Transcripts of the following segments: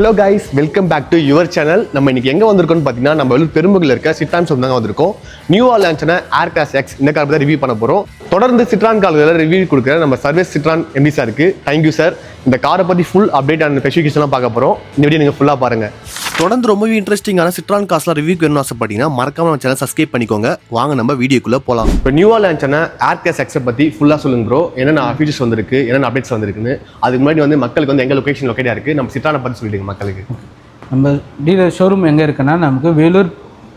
Hello guys welcome back to your channel நம்ம இன்னைக்கு எங்கே வந்திருக்கோம்னு பார்த்தீங்கன்னா நம்ம வெள்ளூர் பெரும்புகள் இருக்க சிட்ரான் ஷோப் தாங்க வந்திருக்கோம். நியூ ஆலான்ச்னா ஏர் கிளாஸ் எக்ஸ் இந்த கார் தான் ரிவ்யூ பண்ண போகிறோம் தொடர்ந்து சிட்ரான் கார்களை ரிவ்யூ கொடுக்குற நம்ம சர்வீஸ் சிட்ரான் எம்பி சார் இருக்கு. தேங்க்யூ சார் இந்த காரை பற்றி ஃபுல் அப்டேட் அண்ட் ஸ்பெசிஃபிகேஷன்லாம் பார்க்க போகிறோம் இந்த வீடியோ நீங்கள் ஃபுல்லாக பாருங்கள் தொடர்ந்து ரொம்பவே இன்ட்ரெஸ்டிங்கான சிட்ரான் காஸ்லாம் ரிவ்யூக்கு வேணும்னு ஆசைப்பட்டீங்கன்னா மறக்காம நம்ம சேனல் சப்ஸ்கிரைப் பண்ணிக்கோங்க. வாங்க நம்ம வீடியோக்குள்ள போலாம். இப்போ நியூ ஆலான்ச்னா ஏர் கிளாஸ் எக்ஸை பத்தி ஃபுல்லா சொல்லுங்க ப்ரோ என்னென்ன ஃபீச்சர்ஸ் வந்திருக்கு என்னென்ன அப்டேட்ஸ் வந்திருக்குன்னு. அதுக்கு முன்னாடி வந்து மக்களுக்கு வந்து எங்க லொகேஷன் லொக்கேட்டா இருக்கு நம்ம சிட்ரானை பத்தி சொல்லிடுங்க மக்களுக்கு. நம்ம டீலர் ஷோரூம் எங்கே இருக்குன்னா நமக்கு வேலூர்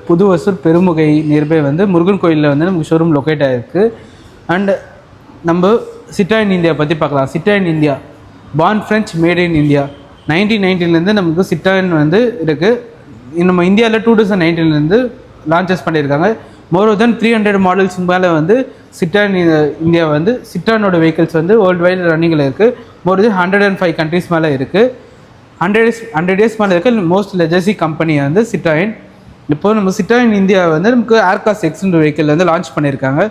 புது வசூர் பெருமுகை நியர்பை வந்து முருகன் கோயிலில் வந்து நமக்கு ஷோரூம் லொக்கேட் ஆகிருக்கு அண்ட் நம்ம சிட்டாயின் இந்தியா பற்றி பார்க்கலாம். Citroen India porn French made in India nineteen நைன்டீன்லேருந்து நமக்கு சிட்டான் வந்து இருக்குது நம்ம இந்தியாவில் டூ தௌசண்ட் நைன்டீன்லேருந்து லான்ச்சஸ் பண்ணியிருக்காங்க. More than three hundred models மேலே வந்து சிட்டான் இந்தியா வந்து சிட்டானோட வெஹிக்கிள்ஸ் வந்து வேர்ல்டு வைடு ரன்னிங்கில் இருக்குது more than hundred and five countries மேலே இருக்குது ஹண்ட்ரட் டேஸ் ஹண்ட்ரட் டேஸ் மேலே இருக்க மோஸ்ட் லெஜசி கம்பெனி வந்து சிட்டாயின் இப்போ நம்ம சிட்டாயின் இந்தியா வந்து நமக்கு ஏர்காஸ் எக்ஸ்ன்ற வெஹிக்கிள் வந்து லான்ச் பண்ணியிருக்காங்க.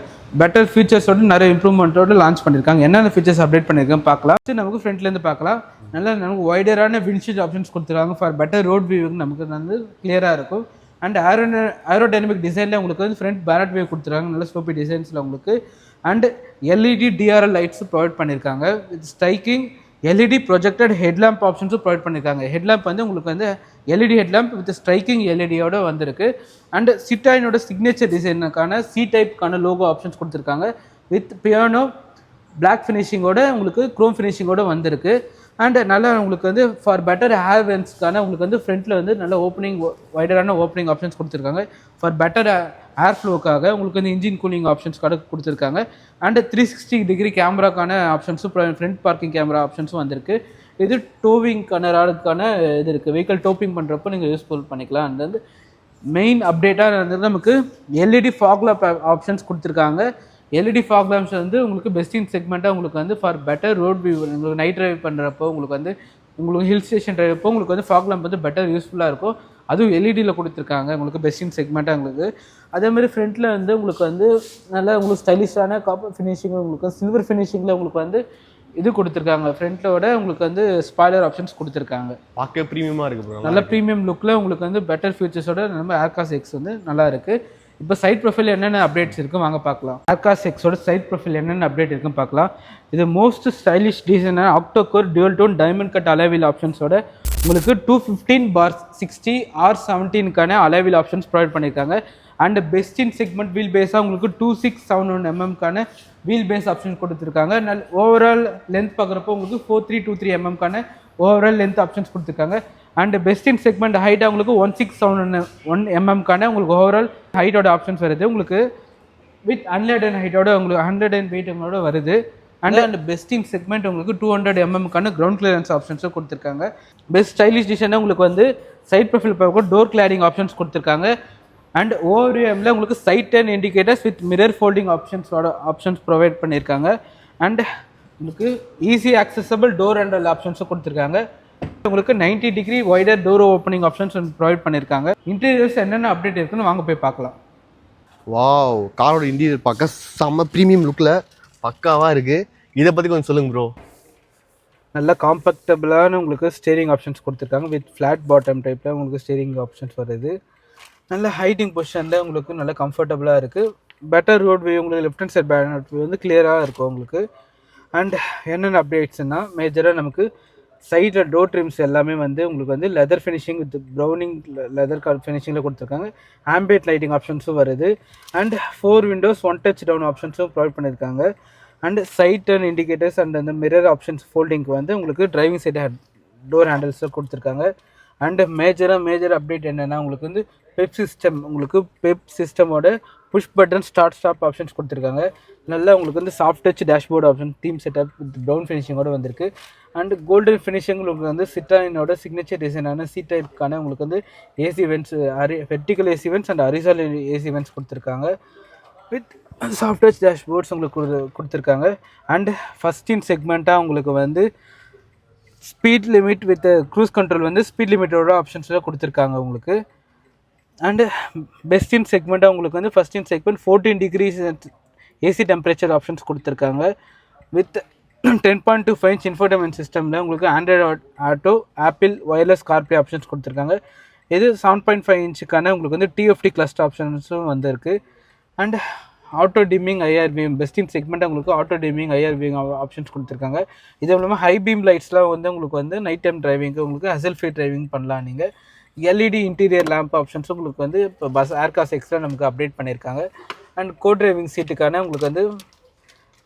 பெட்டர் ஃபீச்சர்ஸோட நிறைய இம்ப்ரூவ்மெண்ட்டோட லான்ச் பண்ணியிருக்காங்க. என்னென்ன ஃபீச்சர்ஸ் அப்டேட் பண்ணியிருக்காங்க பார்க்கலாம். நமக்கு ஃப்ரண்ட்லேருந்து பார்க்கலாம். நல்லா நமக்கு வைடரான விண்ட்ஷீட் ஆப்ஷன்ஸ் கொடுத்துருக்காங்க. ஃபார் பெட்டர் ரோட் வியூவுக்கு நமக்கு வந்து கிளியராக இருக்கும். அண்ட் ஏரோ ஏரோடைனமிக் டிசைனில் உங்களுக்கு வந்து ஃப்ரண்ட் பேரட் வியூ கொடுத்துருக்காங்க. நல்ல ஸ்கோப்பி டிசைன்ஸில் உங்களுக்கு. And LED DRL lights provide பண்ணியிருக்காங்க. With striking LED projected headlamp ஆப்ஷன்ஸும் provide பண்ணியிருக்காங்க ஹெட்லாம்ப் வந்து உங்களுக்கு வந்து எல்இடி ஹெட்லாம்ப் வித் ஸ்ட்ரைக்கிங் எல்இடியோட வந்திருக்கு. அண்ட் சிட்டாயினோட சிக்னேச்சர் டிசைனுக்கான சி டைப்க்கான லோகோ ஆப்ஷன்ஸ் கொடுத்துருக்காங்க. வித் பியானோ பிளாக் ஃபினிஷிங்கோட உங்களுக்கு க்ரோம் ஃபினிஷிங்கோட வந்திருக்கு. அண்ட் நல்லா உங்களுக்கு வந்து ஃபார் பெட்டர் ஹேர் வென்ஸ்க்கான உங்களுக்கு வந்து ஃப்ரண்ட்டில் வந்து நல்ல ஓப்பனிங் வைடரான ஓப்பனிங் ஆப்ஷன்ஸ் கொடுத்துருக்காங்க. ஃபார் பெட்டர் ஏர் ஃப்ளோக்காக உங்களுக்கு வந்து இன்ஜின் கூலிங் ஆப்ஷன்ஸ் கடை கொடுத்துருக்காங்க. அண்ட் த்ரீ சிக்ஸ்டி டிகிரி கேமராக்கான ஆப்ஷன்ஸும் ஃப்ரண்ட் பார்க்கிங் கேமரா ஆப்ஷன்ஸும் வந்திருக்கு. இது டோவிங்க்கான ராடுக்கான இது இருக்குது வெஹிக்கல் டோப்பிங் பண்ணுறப்போ நீங்கள் யூஸ்ஃபுல் பண்ணிக்கலாம். அந்த வந்து மெயின் அப்டேட்டாக வந்து நமக்கு எல்இடி ஃபாக் ஆப்ஷன்ஸ் கொடுத்துருக்காங்க. எல்இடி ஃபாக் லேம்ப்ஸ் வந்து உங்களுக்கு பெஸ்ட் இன் செக்மெண்ட்டாக உங்களுக்கு வந்து ஃபார் பெட்டர் ரோட் வியூ உங்களுக்கு நைட் டிரைவ் பண்ணுறப்போ உங்களுக்கு வந்து உங்களுக்கு ஹில் ஸ்டேஷன் டிரைவ் அப்போ உங்களுக்கு வந்து ஃபாக் லேம்ப் வந்து பெட்டர் யூஸ்ஃபுல்லாக இருக்கும். அதுவும் எல்இடியில் கொடுத்துருக்காங்க உங்களுக்கு பெஸ்ட் இன் செக்மெண்ட்டாக உங்களுக்கு. அதே மாதிரி ஃப்ரண்ட்டில் வந்து உங்களுக்கு வந்து நல்ல உங்களுக்கு ஸ்டைலிஷான காப்பர் ஃபினிஷிங் உங்களுக்கு சில்வர் ஃபினிஷிங்கில் உங்களுக்கு வந்து இது கொடுத்துருக்காங்க. ஃப்ரண்ட்டோட உங்களுக்கு வந்து ஸ்பாய்லர் ஆப்ஷன்ஸ் கொடுத்துருக்காங்க. பார்க்க ப்ரீமியமா இருக்கு ப்ரோ நல்ல ப்ரீமியம் லுக்கில் உங்களுக்கு வந்து பெட்டர் ஃபீச்சர்ஸோட நம்ம ஏர்காஸ் எக்ஸ் வந்து நல்லா இருக்குது இப்போ சைட் ப்ரொஃபைல் என்னென்ன அப்டேட்ஸ் இருக்கும் வாங்க பார்க்கலாம். ஏர்காஸ் எக்ஸோட சைட் ப்ரொஃபைல் என்னென்ன அப்டேட் இருக்குன்னு பார்க்கலாம். இது மோஸ்ட் ஸ்டைலிஷ் டிசைனான octa core dual tone diamond cut alloy wheel ஆப்ஷன்ஸோட உங்களுக்கு two fifteen bar sixty R செவன்டீனுக்கான alloy wheel options provide பண்ணியிருக்காங்க. And best in segment wheel பேஸாக உங்களுக்கு டூ சிக்ஸ் செவன் ஒன் எம்எம்க்கான வீல் பேஸ் ஆப்ஷன் கொடுத்துருக்காங்க. நல் ஓவரால் லென்த் பார்க்குறப்போ உங்களுக்கு ஃபோர் த்ரீ டூ த்ரீ எம்எம்க்கான ஓவரால் லென்த் ஆப்ஷன்ஸ் கொடுத்துருக்காங்க. அண்ட் பெஸ்ட் இன் செக்மெண்ட் ஹைட்டாக உங்களுக்கு one six seven one one எம்எம்க்கான உங்களுக்கு ஓவரால் ஹைட்டோட ஆப்ஷன்ஸ் வருது. உங்களுக்கு வித் ஹண்ட்ரட் அண்ட் ஹைட்டோட உங்களுக்கு ஹண்ட்ரட் அண்ட் வெயிட்டோட வருது. And and best in segment உங்களுக்கு டூ ஹண்ட்ரட் எம்எம்க்கான கிரவுண்ட் கிளியரன்ஸ் ஆப்ஷன்ஸும் கொடுத்துருக்காங்க. பெஸ்ட் ஸ்டைலிஷ் டிசைனாக உங்களுக்கு வந்து சைட் ப்ரொஃபைல் பார்க்க டோர் கிளாடிங் ஆப்ஷன்ஸ் கொடுத்துருக்காங்க. அண்ட் ஓவர்எம்ல உங்களுக்கு side and indicators with mirror folding ஆப்ஷன்ஸோட options provide பண்ணியிருக்காங்க. அண்ட் உங்களுக்கு ஈஸி accessible டோர் ஹேண்டல் ஆப்ஷன்ஸும் கொடுத்துருக்காங்க. உங்களுக்கு 90 degree wider door opening options provide பண்ணியிருக்காங்க இன்டீரியர்ஸ் என்னென்ன அப்டேட் இருக்குன்னு வாங்க போய் பார்க்கலாம். வாவ் காரோட இன்டீரியர் பார்க்க செம்ம ப்ரீமியம் லுக்கில் பக்காவா இருக்கு. இதை பற்றி கொஞ்சம் சொல்லுங்க ப்ரோ நல்ல காம்பேக்டபுளான உங்களுக்கு ஸ்டேரிங் ஆப்ஷன்ஸ் கொடுத்துருக்காங்க. வித் ஃப்ளாட் பாட்டம் டைப்பில் உங்களுக்கு ஸ்டேரிங் ஆப்ஷன்ஸ் வருது. நல்ல ஹைட்டிங் பொசிஷனில் உங்களுக்கு நல்ல கம்ஃபர்டபுளாக இருக்குது பெட்டர் ரோட் வே உங்களுக்கு லெஃப்ட் ஹேண்ட் சைட் பேனட் வந்து கிளியராக இருக்கும் உங்களுக்கு. அண்ட் என்னென்ன அப்டேட்ஸ்னால் மேஜராக நமக்கு சைடில் டோர் ட்ரிம்ஸ் எல்லாமே வந்து உங்களுக்கு வந்து leather finishing with browning leather car ஃபினிஷிங்கில் கொடுத்துருக்காங்க. ஆம்பியட் லைட்டிங் ஆப்ஷன்ஸும் வருது. And four windows one touch down ஆப்ஷன்ஸும் provide பண்ணியிருக்காங்க and side and indicators and அந்த மிரர் ஆப்ஷன்ஸ் ஃபோல்டிங்க்கு வந்து உங்களுக்கு டிரைவிங் சைடு டோர் ஹேண்டில்ஸும் கொடுத்துருக்காங்க. அண்ட் மேஜராக மேஜர் அப்டேட் என்னென்னா உங்களுக்கு வந்து பெப் சிஸ்டம் உங்களுக்கு Pep சிஸ்டமோட push button start stop options கொடுத்துருக்காங்க. நல்லா உங்களுக்கு வந்து soft touch dashboard option theme setup with brown ஃபினிஷிங்கோட வந்திருக்கு. அண்ட் கோல்டன் ஃபினிஷிங் உங்களுக்கு வந்து சிட்டானினோட சிக்னேச்சர் டிசைனான சி டைப்க்கான உங்களுக்கு வந்து ஏசி வென்ட்ஸ் அரி வெர்டிக்கல் ஏசி வென்ட்ஸ் அண்ட் அரிசால் ஏசி வென்ட்ஸ் கொடுத்துருக்காங்க. வித் சாஃப்ட் டச் டேஷ்போர்ட்ஸ் உங்களுக்கு கொடு- கொடுத்துருக்காங்க. அண்ட் ஃபஸ்ட் இன் செக்மெண்ட்டாக உங்களுக்கு வந்து speed limit with cruise control வந்து ஸ்பீட் லிமிட்டோட ஆப்ஷன்ஸில் கொடுத்துருக்காங்க உங்களுக்கு. அண்டு பெஸ்ட் இன் செக்மெண்ட்டாக உங்களுக்கு வந்து first in segment fourteen degrees AC temperature options கொடுத்துருக்காங்க. With ten point two five infotainment சிஸ்டமில் உங்களுக்கு Android Auto Apple wireless CarPlay options கொடுத்துருக்காங்க. இது செவன் பாயிண்ட் ஃபைவ் இன்ச்சுக்கான உங்களுக்கு வந்து டிஎஃப்டி கிளஸ்டர் ஆப்ஷன்ஸும் வந்திருக்கு. And auto dimming IRVM best செக்மெண்ட்டாக segment உங்களுக்கு ஆட்டோ டிமிங் ஐஆர்பிஎம் ஆப்ஷன்ஸ் கொடுத்துருக்காங்க. இது மூலமாக ஹை பீம் லைட்ஸ்லாம் வந்து உங்களுக்கு வந்து நைட் டைம் டிரைவிங்க்கு உங்களுக்கு ஹசல் ஃப்ரீ டிரைவிங் பண்ணலாம் நீங்கள் எல்இடி இன்டீரியர் லேம்ப் ஆப்ஷன்ஸும் உங்களுக்கு வந்து இப்போ பஸ் ஏர்காஸ் எக்ஸ்ட்ரா நமக்கு அப்டேட் பண்ணியிருக்காங்க அண்ட் கோ டிரைவிங் சீட்டுக்கான உங்களுக்கு வந்து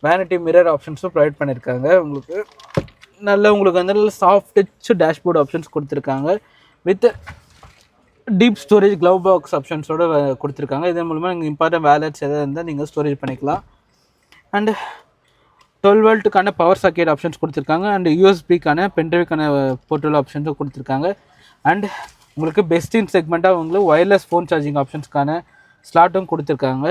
வேனிட்டி மிரர் ஆப்ஷன்ஸும் ப்ரொவைட் பண்ணியிருக்காங்க உங்களுக்கு நல்ல உங்களுக்கு வந்து நல்ல சாஃப்ட் டச் டேஷ்போர்ட் ஆப்ஷன்ஸ் கொடுத்துருக்காங்க. With deep storage glove box ஆப்ஷன்ஸோட கொடுத்துருக்காங்க. இதன் மூலமாக நீங்கள் இம்பார்ட்டன்ட் வேலட்ஸ் எதாவது இருந்தால் நீங்கள் ஸ்டோரேஜ் பண்ணிக்கலாம். அண்டு டுவெல் வோல்ட்டுக்கான பவர் சாக்கெட் ஆப்ஷன்ஸ் கொடுத்துருக்காங்க. அண்ட் யூஎஸ்பிக்கான பென்ட்ரைவ்க்கான போர்ட்டல் ஆப்ஷன்ஸும் கொடுத்துருக்காங்க. அண்ட் உங்களுக்கு பெஸ்ட் இன் செக்மெண்ட்டாக உங்களுக்கு ஒயர்லெஸ் ஃபோன் சார்ஜிங் ஆப்ஷன்ஸ்க்கான ஸ்லாட்டும் கொடுத்துருக்காங்க.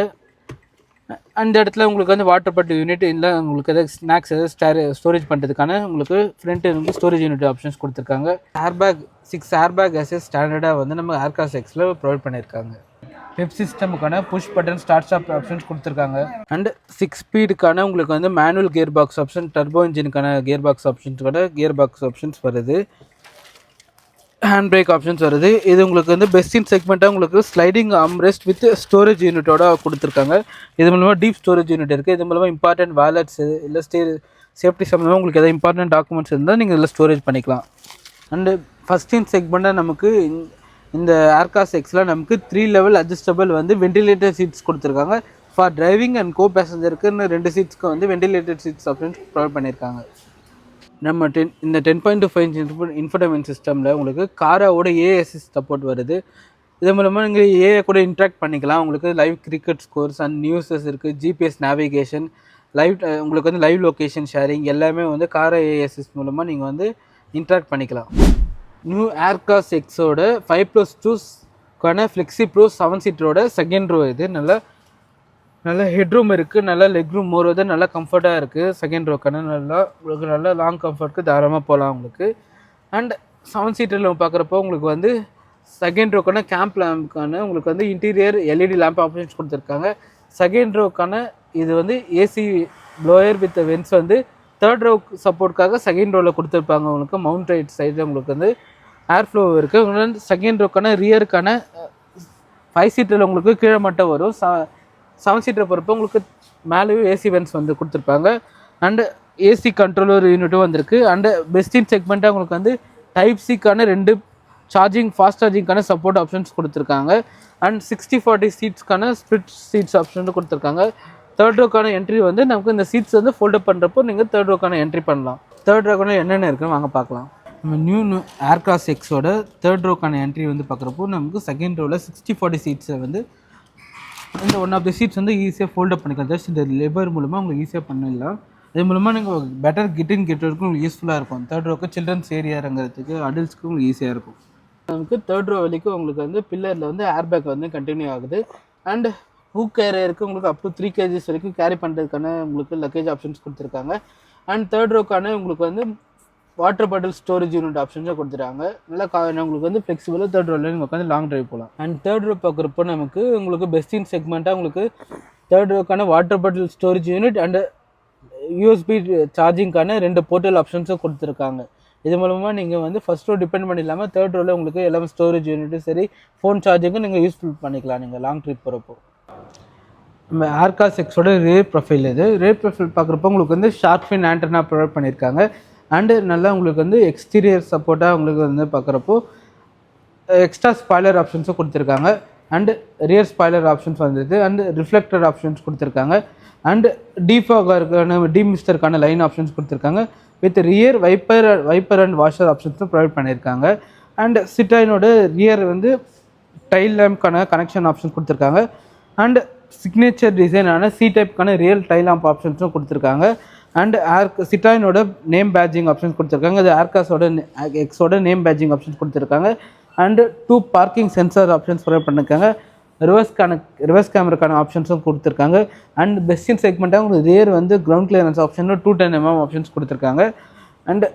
அந்த இடத்துல உங்களுக்கு வந்து வாட்டர் பாட்டில் யூனிட் இல்லை உங்களுக்கு எதாவது ஸ்நாக்ஸ் எதாவது ஸ்டார் ஸ்டோரேஜ் பண்ணுறதுக்கான உங்களுக்கு ஃப்ரண்ட் வந்து ஸ்டோரேஜ் யூனிட் ஆப்ஷன்ஸ் கொடுத்துருக்காங்க. Air bag six airbag SS ஸ்டாண்டர்டாக வந்து நம்ம ஏர்காஸ் எக்ஸில் ப்ரொவைட் பண்ணியிருக்காங்க web சிஸ்டமுக்கான push button start stop options கொடுத்துருக்காங்க. அண்ட் சிக்ஸ் ஸ்பீடுக்கான உங்களுக்கு வந்து manual gear box option turbo இன்ஜினுக்கான gear box ஆப்ஷன்ஸோட கியர் பாக்ஸ் ஆப்ஷன்ஸ் வருது. ஹேண்ட் பிரேக் ஆப்ஷன்ஸ் வருது. இது உங்களுக்கு வந்து பெஸ்டின் செக்மெண்ட்டாக உங்களுக்கு ஸ்லைடிங் ஆம்ரெஸ்ட் வித் ஸ்டோரேஜ் யூனிட்டோட கொடுத்துருக்காங்க. இது மூலமாக டீப் ஸ்டோரேஜ் யூனிட் இருக்குது இது மூலமாக இம்பார்ட்டன்ட் வேலட்ஸ் இல்லை ஸ்டே சேஃப்டி சம்மந்தமாக உங்களுக்கு எதாவது இம்பார்ட்டன்ட் டாக்குமெண்ட்ஸ் இருந்தால் நீங்கள் இதில் ஸ்டோரேஜ் பண்ணிக்கலாம். அண்டு ஃபஸ்டின் செக்மெண்ட்டாக நமக்கு இந்த- இந்த ஏர்காஸ் எக்ஸில் நமக்கு த்ரீ லெவல் அட்ஜஸ்டபிள் வந்து வென்டிலேட்டர் சீட்ஸ் கொடுத்துருக்காங்க. ஃபார் டிரைவிங் அண்ட் கோ பேசஞ்சருக்குன்னு ரெண்டு சீட்ஸ்க்கு வந்து வென்டிலேட்டர் சீட்ஸ் ஆப்ஷன்ஸ் ப்ரொவைட் பண்ணியிருக்காங்க நம்ம டென் இந்த ten point two five infotainment சிஸ்டமில் உங்களுக்கு காராவோட ஏஎஸ்எஸ் சப்போர்ட் வருது. இது மூலமாக நீங்கள் ஏஐ கூட இன்ட்ராக்ட் பண்ணிக்கலாம். உங்களுக்கு live cricket scores and newses இருக்குது ஜிபிஎஸ் நேவிகேஷன் லைவ் உங்களுக்கு வந்து லைவ் லொக்கேஷன் ஷேரிங் எல்லாமே வந்து காரா ஏஎஸ்எஸ் மூலமாக நீங்கள் வந்து இன்ட்ராக்ட் பண்ணிக்கலாம். நியூ ஏர்காஸ் எக்ஸோட ஃபைவ் ப்ளஸ் டூஸ்க்கான ஃப்ளெக்ஸி ப்ரோ செவன் சீட்டரோட செகண்ட் ரோ இது. நல்லா நல்ல ஹெட்ரூம் இருக்குது நல்ல லெக் ரூம் மோர் வந்து நல்லா கம்ஃபர்ட்டாக இருக்குது செகண்ட் ரோக்கான நல்லா உங்களுக்கு நல்ல லாங் கம்ஃபர்ட்க்கு தாராளமாக போகலாம் உங்களுக்கு. அண்ட் செவன் சீட்டரில் பார்க்குறப்போ உங்களுக்கு வந்து செகண்ட் ரோக்கான கேம்ப் லேம்புக்கான உங்களுக்கு வந்து இன்டீரியர் எல்இடி லேம்ப் ஆப்ஷன்ஸ் கொடுத்துருக்காங்க. செகண்ட் ரோக்கான இது வந்து ஏசி ப்ளோயர் வித் வென்ஸ் வந்து தேர்ட் ரோ சப்போர்ட்காக செகண்ட் ரோவில் கொடுத்துருப்பாங்க உங்களுக்கு. மவுண்ட் ரைட் சைடில் உங்களுக்கு வந்து ஏர் ஃப்ளோ இருக்குது செகண்ட் ரோக்கான ரியருக்கான ஃபைவ் சீட்டரில் உங்களுக்கு கீழே மட்டும் வரும். செவன் சீட்டரை போகிறப்ப உங்களுக்கு மேலேயும் ஏசி வென்ஸ் வந்து கொடுத்துருப்பாங்க. அண்டு ஏசி கண்ட்ரோலர் யூனிட்டும் வந்திருக்கு. அண்டு பெஸ்டின் செக்மெண்ட்டாக உங்களுக்கு வந்து டைப் சிக்கான ரெண்டு சார்ஜிங் ஃபாஸ்ட் சார்ஜிங்க்கான சப்போர்ட் ஆப்ஷன்ஸ் கொடுத்துருக்காங்க. அண்ட் சிக்ஸ்டி ஃபார்ட்டி சீட்ஸ்க்கான ஸ்பிட் சீட்ஸ் ஆப்ஷன் கொடுத்துருக்காங்க. தேர்ட் ரோக்கான என்ட்ரி வந்து நமக்கு இந்த சீட்ஸ் வந்து ஃபோல்டப் பண்ணுறப்போ நீங்கள் தேர்ட் ரோக்கான என்ட்ரி பண்ணலாம். தேர்ட் ரோக்கான என்னென்ன இருக்குன்னு வாங்க பார்க்கலாம். நம்ம நியூ நியூ ஏர்காஸ் எக்ஸோட தேர்ட் ரோக்கான என்ட்ரி வந்து பார்க்குறப்போ நமக்கு செகண்ட் ரோவில் சிக்ஸ்டி ஃபார்ட்டி சீட்ஸை வந்து இந்த ஒன் ஆஃப் த சீட்ஸ் வந்து ஈஸியாக ஃபோல்டப் பண்ணிக்கலாம். ஜஸ்ட் இந்த லேபர் மூலமாக உங்களுக்கு ஈஸியாக பண்ணிடலாம். அது மூலமாக நீங்கள் பெட்டர் கிட்டின் கெட்டருக்கு உங்களுக்கு யூஸ்ஃபுல்லாக இருக்கும். தேர்ட் ரோக்கு சில்ட்ரன்ஸ் ஏரியா இறங்குறதுக்கு அடல்ட்ஸ்க்கு உங்களுக்கு ஈஸியாக இருக்கும். நமக்கு தேர்ட் ரோ வரைக்கும் உங்களுக்கு வந்து பில்லரில் வந்து ஏர் பேக் வந்து கண்டினியூ ஆகுது. அண்ட் ஹூக் கேரியருக்கு உங்களுக்கு அப் டு த்ரீ கேஜிஸ் வரைக்கும் கேரி பண்ணுறதுக்கான உங்களுக்கு லக்கேஜ் ஆப்ஷன்ஸ் கொடுத்துருக்காங்க. அண்ட் தேர்ட் ரோக்கான உங்களுக்கு வந்து வாட்டர் பாட்டில் ஸ்டோரேஜ் யூனிட் ஆப்ஷன்ஸும் கொடுத்துருக்காங்க நல்லா கா உங்களுக்கு வந்து ஃப்ளெக்சிபிளாக தேர்ட் ரோவில் நீங்கள் உட்காந்து லாங் ட்ரைவ் போகலாம் அண்ட் தேர்ட் ரோ பார்க்குறப்போ நமக்கு உங்களுக்கு பெஸ்ட் இன் செக்மெண்ட்டாக உங்களுக்கு third ரோக்கான water bottle storage unit and USB சார்ஜிங்க்கான ரெண்டு போர்ட்டல் ஆப்ஷன்ஸும் கொடுத்துருக்காங்க. இது மூலமாக நீங்கள் வந்து ஃபஸ்ட் ரோ டிபெண்ட் பண்ணி இல்லாமல் தேர்ட் ரோவில் உங்களுக்கு எல்லாமே ஸ்டோரேஜ் யூனிட்டும் சரி ஃபோன் சார்ஜிங்கும் நீங்கள் யூஸ்ஃபுல் பண்ணிக்கலாம் நீங்கள் லாங் ட்ரிப் போகிறப்போ நம்ம ஏர்கா செக்ஸோட ரேர் ப்ரொஃபைல் இது. ரேர் ப்ரொஃபைல் பார்க்குறப்போ உங்களுக்கு வந்து ஷார்க் ஃபின் ஆண்டனா ப்ரொவைட் பண்ணியிருக்காங்க. அண்டு நல்லா உங்களுக்கு வந்து எக்ஸ்டீரியர் சப்போர்ட்டாக உங்களுக்கு வந்து பார்க்குறப்போ எக்ஸ்ட்ரா ஸ்பாய்லர் ஆப்ஷன்ஸும் கொடுத்துருக்காங்க. அண்டு ரியர் ஸ்பாய்லர் ஆப்ஷன்ஸ் வந்துருக்கு அண்டு ரிஃப்ளெக்டர் ஆப்ஷன்ஸ் கொடுத்துருக்காங்க. அண்டு டீஃபாகருக்கான டீமிஸ்டருக்கான லைன் ஆப்ஷன்ஸ் கொடுத்துருக்காங்க. With rear wiper wiper and washer ஆப்ஷன்ஸும் provide பண்ணியிருக்காங்க. அண்ட் சிட்டாயினோட ரியர் வந்து டைல் லேம்ப்க்கான கனெக்ஷன் ஆப்ஷன்ஸ் கொடுத்துருக்காங்க. அண்ட் சிக்னேச்சர் டிசைனான சி டைப்க்கான ரியல் டைல் லேம்ப் ஆப்ஷன்ஸும் கொடுத்துருக்காங்க. அண்ட் ஏர் சிட்டாயினோட நேம் பேட்சிங் ஆப்ஷன்ஸ் கொடுத்துருக்காங்க. இது ஏர்காஸோட எக்ஸோட நேம் பேட்சிங் ஆப்ஷன்ஸ் கொடுத்துருக்காங்க. And two parking sensor options provide பண்ணிருக்காங்க. ரிவர்ஸ்க்கான ரிவர்ஸ் கேமராக்கான ஆப்ஷன்ஸும் கொடுத்துருக்காங்க. அண்ட் பெஸ்டின் செக்மெண்ட்டாக உங்களுக்கு ரியர் வந்து கிரவுண்ட் கிளியரன்ஸ் ஆப்ஷனும் டூ டென் எம்எம் ஆப்ஷன்ஸ் கொடுத்துருக்காங்க. அண்ட்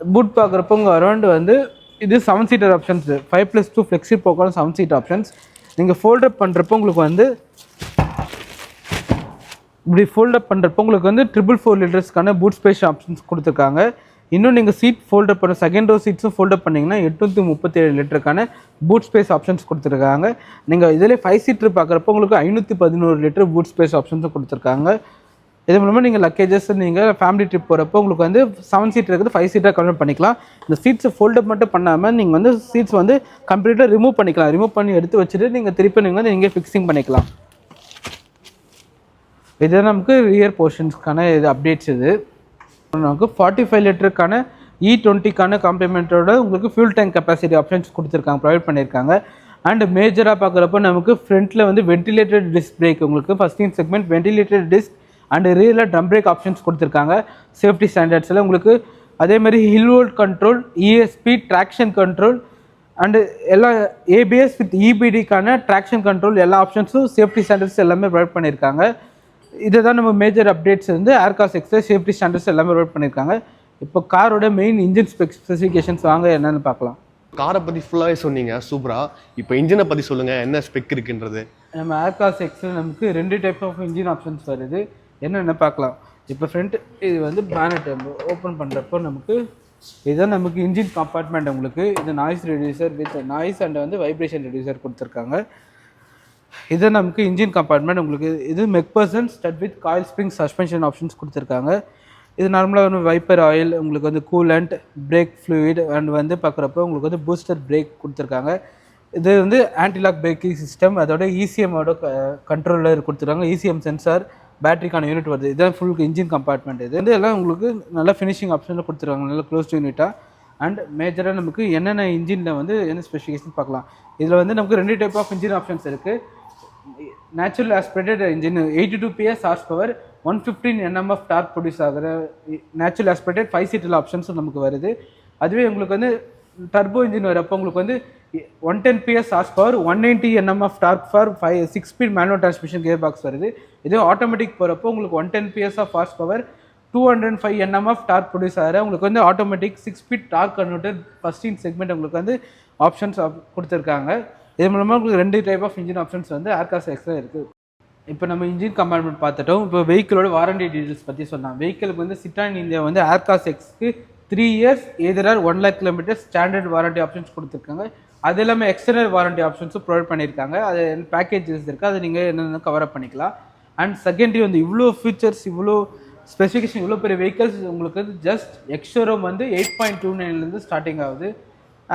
பூட் பார்க்குறப்போ உங்கள் அரௌண்ட் வந்து இது seven seater options five plus two flexi போக்கான seven seat options நீங்கள் ஃபோல்டப் பண்ணுறப்போ உங்களுக்கு வந்து இப்படி ஃபோல்டப் பண்ணுறப்போ உங்களுக்கு வந்து ட்ரிபிள் ஃபோர் லிட்டர்ஸ்க்கான பூட் ஸ்பேஸ் ஆப்ஷன்ஸ் கொடுத்துருக்காங்க. இன்னும் நீங்கள் சீட் ஃபோல்டப் பண்ண செகண்ட் ரோ சீட்ஸும் ஃபோல்டப் பண்ணிங்கன்னா எட்நூற்றி முப்பத்தேழு லிட்டருக்கான பூட் ஸ்பேஸ் ஆப்ஷன்ஸ் கொடுத்துருக்காங்க. நீங்கள் இதிலே ஃபைவ் சீட்ரு பார்க்குறப்போ உங்களுக்கு ஐநூற்றி பதினோரு லிட்டர் பூட் ஸ்பேஸ் ஆப்ஷன்ஸும் கொடுத்துருக்காங்க. இது மூலமாக நீங்கள் லக்கேஜஸ் நீங்கள் ஃபேமிலி ட்ரிப் போகிறப்போ உங்களுக்கு வந்து செவன் சீட் இருக்குது ஃபைவ் சீட்டாக கன்வெர்ட் பண்ணிக்கலாம். இந்த சீட்ஸை ஃபோல்டப் மட்டும் பண்ணாமல் நீங்கள் வந்து சீட்ஸ் வந்து கம்ப்ளீட்டாக ரிமூவ் பண்ணிக்கலாம். ரிமூவ் பண்ணி எடுத்து வச்சுட்டு நீங்கள் திருப்பி நீங்கள் வந்து நீங்கள் ஃபிக்ஸிங் பண்ணிக்கலாம். இது நமக்கு ரியர் போர்ஷன்ஸ்க்கான இது அப்டேட்ஸ் இது. நமக்கு ஃபார்ட்டி ஃபைவ் லிட்டருக்கான இ டுவெண்ட்டிக்கான காம்ப்ளிமெண்ட்டோட உங்களுக்கு ஃபியூல் டேங்க் கெப்பாசிட்டி ஆப்ஷன்ஸ் கொடுத்துருக்காங்க ப்ரொவைட் பண்ணியிருக்காங்க. அண்ட் மேஜராக பார்க்குறப்போ நமக்கு ஃப்ரண்ட்டில் வந்து வென்டிலேட்டட் டிஸ்க் பிரேக் உங்களுக்கு ஃபஸ்டின் செக்மெண்ட் வென்டிலேட்டட் டிஸ்க் அண்ட் ரியலில் ட்ரம் பிரேக் ஆப்ஷன்ஸ் கொடுத்துருக்காங்க. சேஃப்டி ஸ்டாண்டர்ட்ஸில் உங்களுக்கு அதே மாதிரி hill hold control ESP traction control and எல்லா ஏபிஎஸ் வித் இபிடிக்கான ட்ராக்ஷன் கண்ட்ரோல் எல்லா ஆப்ஷன்ஸும் சேஃப்டி ஸ்டாண்டர்ட்ஸ் எல்லாமே ப்ரொவைட் பண்ணியிருக்காங்க. இதை தான் நம்ம மேஜர் அப்டேட்ஸ் வந்து ஏர்காஸ் எக்ஸஸ் சேஃப்டி ஸ்டாண்டர்ட்ஸ் எல்லாமே ப்ரொவைட் பண்ணியிருக்காங்க. இப்போ காரோட மெயின் இன்ஜின் ஸ்பெக் ஸ்பெசிஃபிகேஷன்ஸ் வாங்க என்னன்னு பார்க்கலாம். காரை பற்றி ஃபுல்லாகவே சொன்னீங்க சூப்பராக இப்போ இன்ஜினை பற்றி சொல்லுங்கள் என்ன ஸ்பெக் இருக்குன்றது. நம்ம ஏர்காஸ் எக்ஸில் நமக்கு ரெண்டு டைப் ஆஃப் இன்ஜின் ஆப்ஷன்ஸ் வருது. என்னென்ன பார்க்கலாம். இப்போ ஃப்ரண்ட் இது வந்து பேனட் ஓப்பன் பண்ணுறப்போ நமக்கு இதுதான் நமக்கு இன்ஜின் கம்பார்ட்மெண்ட் உங்களுக்கு. இது noise reducer with noise and வந்து வைப்ரேஷன் ரெடியூசர் கொடுத்துருக்காங்க. இது நமக்கு இன்ஜின் கம்பார்ட்மெண்ட் உங்களுக்கு இது MacPherson strut with coil spring suspension options கொடுத்துருக்காங்க. இது நார்மலாக வந்து வைப்பர் ஆயில் உங்களுக்கு வந்து கூலண்ட் பிரேக் ஃப்ளூயிட் அண்ட் வந்து பார்க்குறப்போ உங்களுக்கு வந்து பூஸ்டர் பிரேக் கொடுத்துருக்காங்க. இது வந்து ஆன்டிலாக் பிரேக்கிங் சிஸ்டம் அதோட இசிஎம்மோட கண்ட்ரோலர் கொடுத்துருக்காங்க. இசிஎம் சென்சார் பேட்டரிக்கான யூனிட் வருது. இதுதான் ஃபுல் இன்ஜின் கம்பார்ட்மெண்ட் இது. வந்து எல்லாம் உங்களுக்கு நல்ல ஃபினிஷிங் ஆப்ஷனில் கொடுத்துருக்காங்க. நல்ல க்ளோஸ் யூனிட்டாக அண்ட் மேஜராக நமக்கு என்னென்ன இன்ஜினில் வந்து என்ன ஸ்பெசிஃபிகேஷன் பார்க்கலாம். இதில் வந்து நமக்கு ரெண்டு டைப் ஆஃப் இன்ஜின் ஆப்ஷன்ஸ் இருக்குது natural aspirated engine eighty two PS horse power one fifteen NM of torque produce ஆகிற நேச்சுரல் ஆஸ்பிரேட்டட் ஃபைவ் சீட்டில் ஆப்ஷன்ஸும் நமக்கு வருது. அதுவே உங்களுக்கு வந்து டர்போ இன்ஜின் வரப்போ உங்களுக்கு வந்து one ten PS horse power one ninety NM of torque for five six speed manual transmission gear box வருது. இதே ஆட்டோமேட்டிக் போகிறப்போ உங்களுக்கு one ten PS of horse power two hundred five NM of torque produce ஆகிற உங்களுக்கு வந்து automatic six speed torque converter first in segment உங்களுக்கு வந்து options கொடுத்துருக்காங்க. இது மூலமாக உங்களுக்கு ரெண்டு டைப் ஆஃப் இன்ஜின் ஆப்ஷன்ஸ் வந்து ஏர்காஸ் எக்ஸ்ட்ரா இருக்குது இப்போ நம்ம இன்ஜின் கம்பார்ட்மெண்ட் பார்த்துட்டோம். இப்போ வெஹிக்கிளோட வாரண்டி டீடைல்ஸ் பற்றி சொன்னோம் வெஹிக்கிளுக்கு வந்து சிட்டான் இந்தியா வந்து ஏர்காஸ் எக்ஸ்க்கு த்ரீ இயர்ஸ் எதிராக one lakh kilometre standard warranty options கொடுத்துருக்காங்க. அது இல்லாமல் எக்ஸ்டர்னல் வாரண்டி ஆப்ஷன்ஸும் ப்ரொவைட் பண்ணியிருக்காங்க. அது பேக்கேஜஸ் இருக்குது அதை நீங்கள் என்னென்ன கவர் அப் பண்ணிக்கலாம். அண்ட் செகண்டரி வந்து இவ்வளோ ஃபீச்சர்ஸ் இவ்வளோ ஸ்பெசிஃபிகேஷன் இவ்வளோ பெரிய வெஹிக்கல்ஸ் உங்களுக்கு வந்து ஜஸ்ட் எக்ஸ்ஷோரூம் வந்து எயிட் பாயிண்ட் டூ நைன்லேருந்து ஸ்டார்டிங் ஆகுது.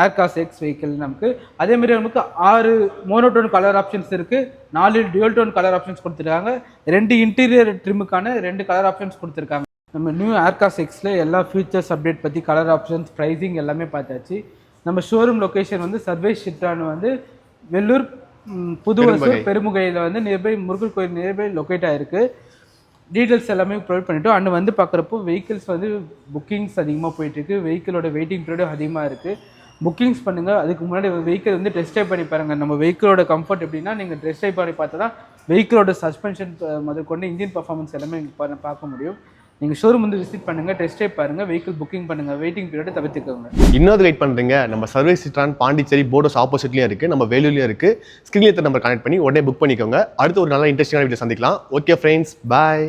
ஏர்காஸ் எக்ஸ் வெஹிக்கிள் நமக்கு. அதே மாதிரி நமக்கு ஆறு மோனோடோன் கலர் ஆப்ஷன்ஸ் இருக்குது நாலு டியூல் டோன் கலர் ஆப்ஷன்ஸ் கொடுத்துருக்காங்க. ரெண்டு இன்டீரியர் ட்ரிமுக்கான ரெண்டு கலர் ஆப்ஷன்ஸ் கொடுத்துருக்காங்க. நம்ம நியூ ஏர்காஸ் எக்ஸில் எல்லா ஃபீச்சர்ஸ் அப்டேட் பற்றி கலர் ஆப்ஷன்ஸ் ப்ரைஸிங் எல்லாமே பார்த்தாச்சு. நம்ம ஷோரூம் லொக்கேஷன் வந்து சர்வேஸ் ஷிட்டான் வந்து வெள்ளூர் புதுவசூர் பெருமுகையில் வந்து நியர்பை முருகன் கோயில் நியர்பை லொக்கேட் ஆயிருக்கு. டீட்டெயில்ஸ் எல்லாமே ப்ரொவைட் பண்ணிட்டோம். அண்ட் வந்து பார்க்குறப்போ வெஹிக்கிள்ஸ் வந்து புக்கிங்ஸ் அதிகமாக போயிட்டுருக்கு. வெஹிக்கிளோட வெயிட்டிங் பீரியடும் அதிகமாக இருக்குது புக்கிங்ஸ் பண்ணுங்கள் அதுக்கு முன்னாடி வெஹிக்கிள் வந்து டெஸ்ட் டைப் பண்ணி பாருங்கள் நம்ம வெஹிக்கிளோட கம்ஃபர்ட் எப்படின்னா நீங்கள் டெஸ்ட் டைப் பண்ணி பார்த்தா தான் வெஹிக்கிளோட சஸ்பென்ஷன் முதற்கொண்டு இன்ஜின் பர்ஃபார்மன்ஸ் எல்லாமே பார்க்க முடியும். நீங்கள் ஷோரூம் வந்து விசிட் பண்ணுங்கள் டெஸ்ட் ட்ரைவ் பாருங்கள் வெஹிக்கிள் புக்கிங் பண்ணுங்கள் வெயிட்டிங் பீரியடை தவிர்த்துக்கோங்க. இன்னொரு வெயிட் பண்ணுறீங்க நம்ம சர்வீஸ் சிட்ரான் பாண்டிச்சேரி போர்டோஸ் ஆப்போசிட்லேயும் இருக்குது நம்ம வேலூர்லேயும் இருக்குது ஸ்க்ரீன்லேயே நம்பர் கனெக்ட் பண்ணி உடனே புக் பண்ணிக்கோங்க. அடுத்து ஒரு நல்ல இன்ட்ரெஸ்டிங்கான வீடியோ சந்திக்கலாம். Okay friends bye